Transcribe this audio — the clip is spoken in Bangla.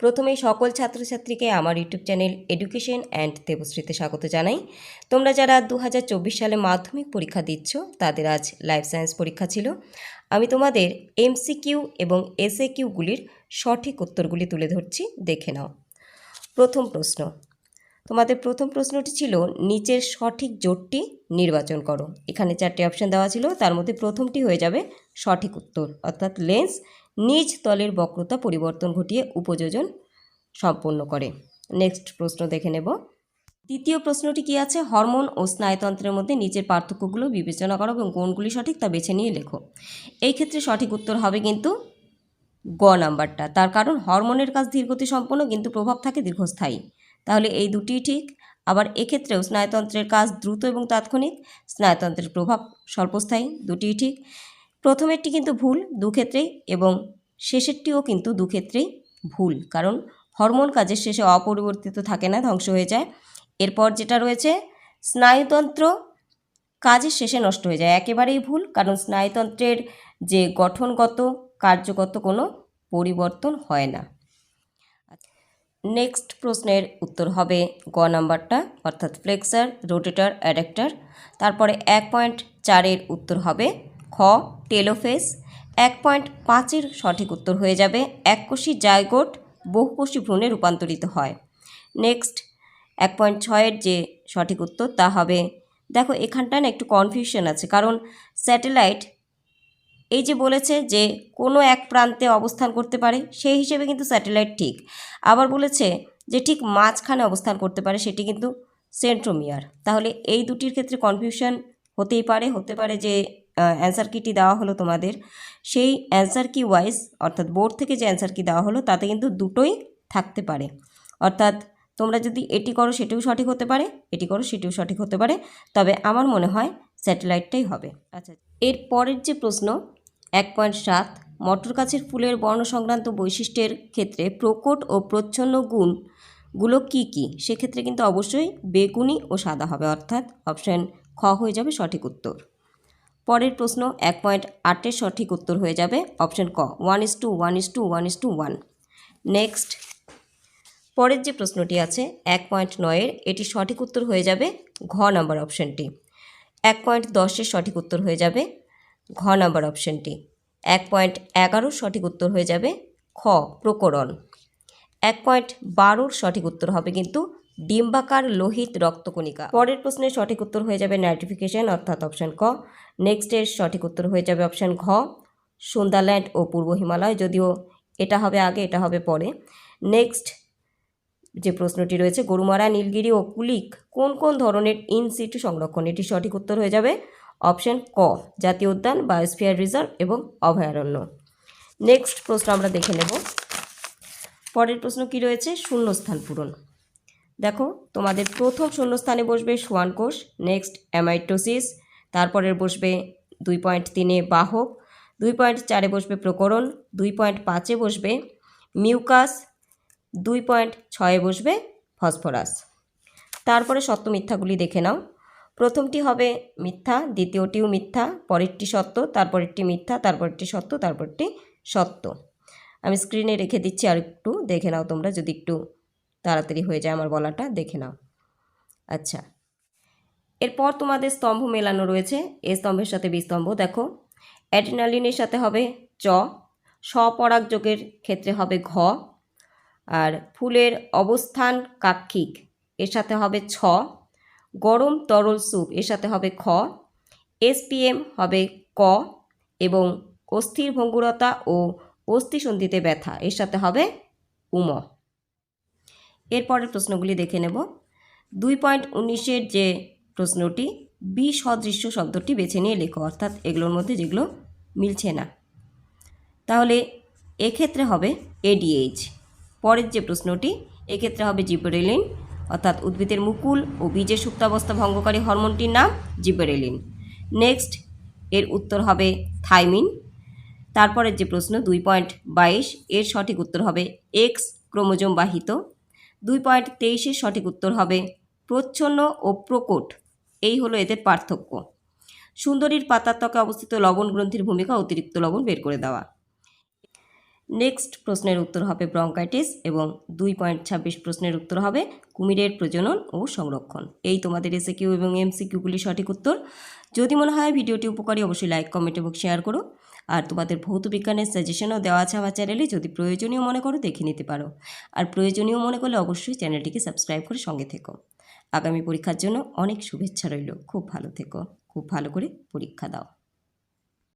প্রথমেই সকল ছাত্রছাত্রীকে আমার ইউটিউব চ্যানেল এডুকেশন অ্যান্ড দেবশ্রীতে স্বাগত জানাই। তোমরা যারা দু হাজার চব্বিশ সালে মাধ্যমিক পরীক্ষা দিচ্ছ, তাদের আজ লাইফ সায়েন্স পরীক্ষা ছিল। আমি তোমাদের এমসিকিউ এবং এসএ কিউগুলির সঠিক উত্তরগুলি তুলে ধরছি, দেখে নাও। প্রথম প্রশ্ন, তোমাদের প্রথম প্রশ্নটি ছিল, নিচের সঠিক জোটটি নির্বাচন করো। এখানে চারটি অপশন দেওয়া ছিল, তার মধ্যে প্রথমটি হয়ে যাবে সঠিক উত্তর, অর্থাৎ লেন্স নিজ তলের বক্রতা পরিবর্তন ঘটিয়ে উপযোজন সম্পন্ন করে। নেক্সট প্রশ্ন দেখে নেব। দ্বিতীয় প্রশ্নটি কি আছে? হরমোন ও স্নায়ুতন্ত্রের মধ্যে নিচের পার্থক্যগুলো বিবেচনা করো এবং কোনগুলি সঠিক তা বেছে নিয়ে লেখো। এই ক্ষেত্রে সঠিক উত্তর হবে কিন্তু গ নাম্বারটা। তার কারণ হরমোনের কাজ ধীরগতি সম্পন্ন কিন্তু প্রভাব থাকে দীর্ঘস্থায়ী। তাহলে এই দুটিই ঠিক। আবার এক্ষেত্রেও স্নায়ুতন্ত্রের কাজ দ্রুত এবং তাৎক্ষণিক। স্নায়ুতন্ত্রের প্রভাব স্বল্পস্থায়ী। দুটিই ঠিক। প্রথমেরটি কিন্তু ভুল, দুক্ষেত্রেই এবং শেষেরটিও কিন্তু দুক্ষেত্রেই ভুল। কারণ হরমোন কাজের শেষে অপরিবর্তিত থাকে না, ধ্বংস হয়ে যায়। এরপর যেটা রয়েছে, স্নায়ুতন্ত্র কাজের শেষে নষ্ট হয়ে যায়। একেবারেই ভুল, কারণ স্নায়ুতন্ত্রের যে গঠনগত, কার্যগত কোনো পরিবর্তন হয় না। নেক্সট প্রশ্নের উত্তর হবে গ নাম্বারটা, অর্থাৎ ফ্লেক্সার, রোটেটার, অ্যাডাক্টার। তারপরে এক পয়েন্ট চারের উত্তর হবে খ, টেলোফেস। এক পয়েন্ট পাঁচের সঠিক উত্তর হয়ে যাবে। এককোষী জায়গোট বহুকোষী ভ্রূণে রূপান্তরিত হয়। নেক্সট, এক পয়েন্ট ছয়ের যে সঠিক উত্তর তা হবে, দেখো এখানটা না একটু কনফিউশন আছে, কারণ স্যাটেলাইট এই যে বলেছে যে কোনো এক প্রান্তে অবস্থান করতে পারে, সেই হিসেবে কিন্তু স্যাটেলাইট ঠিক। আবার বলেছে যে ঠিক মাঝখানে অবস্থান করতে পারে, সেটি কিন্তু সেন্ট্রোমিয়ার তাহলে এই দুটির ক্ষেত্রে কনফিউশন হতেই পারে, হতে পারে যে অ্যান্সার কিটি দেওয়া হলো তোমাদের। সেই অ্যান্সার কি ওয়াইজ অর্থাৎ বোর্ড থেকে যে অ্যান্সার কি দেওয়া হলো, তাতে কিন্তু দুটোই থাকতে পারে। অর্থাৎ তোমরা যদি এটি করো, সেটিও সঠিক হতে পারে, এটি করো, সেটিও সঠিক হতে পারে। তবে আমার মনে হয় স্যাটেলাইটটাই হবে। আচ্ছা এর পরের যে প্রশ্ন, এক পয়েন্ট সাত, মটর গাছের ফুলের বর্ণ সংক্রান্ত বৈশিষ্ট্যের ক্ষেত্রে প্রকট ও প্রচ্ছন্ন গুণগুলো কি কি? সেক্ষেত্রে কিন্তু অবশ্যই বেগুনি ও সাদা হবে। অর্থাৎ অপশান খ হয়ে যাবে সঠিক উত্তর। পরের প্রশ্ন, এক পয়েন্ট আটের সঠিক উত্তর হয়ে যাবে অপশান ক one is two one is two one is two one next পরের যে প্রশ্নটি আছে, এক পয়েন্ট নয়ের, এটি সঠিক উত্তর হয়ে যাবে ঘ নাম্বার অপশানটি। এক পয়েন্ট দশের সঠিক উত্তর হয়ে যাবে ঘ নাম্বার অপশানটি। এক পয়েন্ট এগারোর সঠিক উত্তর হয়ে যাবে খ, প্রকরণ। এক পয়েন্ট বারোর সঠিক উত্তর হবে কিন্তু ডিম্বাকার লোহিত রক্তকণিকা। পরের প্রশ্নের সঠিক উত্তর হয়ে যাবে নাইট্রিফিকেশন, অর্থাৎ অপশান ক। নেক্সটের সঠিক উত্তর হয়ে যাবে অপশান ঘ, সুন্দারল্যান্ড ও পূর্ব হিমালয়, যদিও এটা হবে আগে, এটা হবে পরে। নেক্সট যে প্রশ্নটি রয়েছে, গরুমারা, নীলগিরি ও কুলিক কোন কোন ধরনের ইন সিটু সংরক্ষণ? এটি সঠিক উত্তর হয়ে যাবে অপশান ক, জাতীয় উদ্যান, বায়োস্ফিয়ার রিজার্ভ এবং অভয়ারণ্য। নেক্সট প্রশ্ন আমরা দেখে নেব। পরের প্রশ্ন কি রয়েছে? শূন্যস্থান পূরণ। দেখো, তোমাদের প্রথম শূন্যস্থানে বসবে সোয়ান কোষ, নেক্সট অ্যামাইটোসিস, তারপরের বসবে দুই পয়েন্ট তিনে বাহক, দুই পয়েন্ট চারে বসবে প্রকরণ, দুই পয়েন্ট পাঁচে বসবে মিউকাস, দুই পয়েন্ট ছয়ে বসবে ফসফরাস। তারপরে সত্য মিথ্যাগুলি দেখে নাও। প্রথমটি হবে মিথ্যা, দ্বিতীয়টিও মিথ্যা, পরেরটি সত্য, তারপরেরটি মিথ্যা, তারপরেরটি সত্য তারপরটি সত্য। আমি স্ক্রিনে রেখে দিচ্ছি আর একটু দেখে নাও তোমরা যদি একটু তাড়াতাড়ি হয়ে যায় আমার বলাটা দেখে নাও। আচ্ছা। এরপর তোমাদের স্তম্ভ মেলানো রয়েছে। এ স্তম্ভের সাথে বিস্তম্ভ, দেখো। অ্যাড্রিনালিনের সাথে হবে চ। স্বপরাগ যোগের ক্ষেত্রে হবে ঘ। আর ফুলের অবস্থান কাক্ষিক, এর সাথে হবে ছ। গরম তরল স্যুপ, এর সাথে হবে খ। এসপিএম হবে ক এবং অস্থির ভঙ্গুরতা ও অস্থিসন্ধিতে ব্যথা, এর সাথে হবে উম। এরপরের প্রশ্নগুলি দেখে নেব। দুই পয়েন্ট উনিশের যে প্রশ্নটি, বি সদৃশ্য শব্দটি বেছে নিয়ে লেখো, অর্থাৎ এগুলোর মধ্যে যেগুলো মিলছে না। তাহলে এক্ষেত্রে হবে এডিএইচ পরের যে প্রশ্নটি, এক্ষেত্রে হবে জিব্রেলিন অর্থাৎ উদ্ভিদের মুকুল ও বীজের সুপ্তাবস্থা ভঙ্গকারী হরমোনটির নাম জিব্রেলিন নেক্সট, এর উত্তর হবে থাইমিন। তারপরের যে প্রশ্ন, দুই পয়েন্ট বাইশ, এর সঠিক উত্তর হবে এক্স ক্রোমোজোম বাহিত। দুই পয়েন্ট তেইশের সঠিক উত্তর হবে। প্রচ্ছন্ন ও প্রকট, এই হলো এদের পার্থক্য। সুন্দরীর পাতার ত্বকে অবস্থিত লবণ গ্রন্থির ভূমিকা অতিরিক্ত লবণ বের করে দেওয়া। নেক্সট প্রশ্নের উত্তর হবে ব্রঙ্কাইটিস এবং দুই পয়েন্ট ছাব্বিশ প্রশ্নের উত্তর হবে কুমিরের প্রজনন ও সংরক্ষণ। এই তোমাদের এসে কিউ এবং এমসিকিউগুলি সঠিক উত্তর। যদি মনে হয় ভিডিওটি উপকারী, অবশ্যই লাইক কমেন্ট এবং শেয়ার করো। আর তোমাদের ভৌত বিজ্ঞানের সাজেশনও দেওয়া আছে আমার চ্যানেলে যদি প্রয়োজনীয় মনে করো, দেখে নিতে পারো। আর প্রয়োজনীয় মনে করলে অবশ্যই চ্যানেলটিকে সাবস্ক্রাইব করে সঙ্গে থেকো। আগামী পরীক্ষার জন্য অনেক শুভেচ্ছা রইল। খুব ভালো থেকো। খুব ভালো করে পরীক্ষা দাও।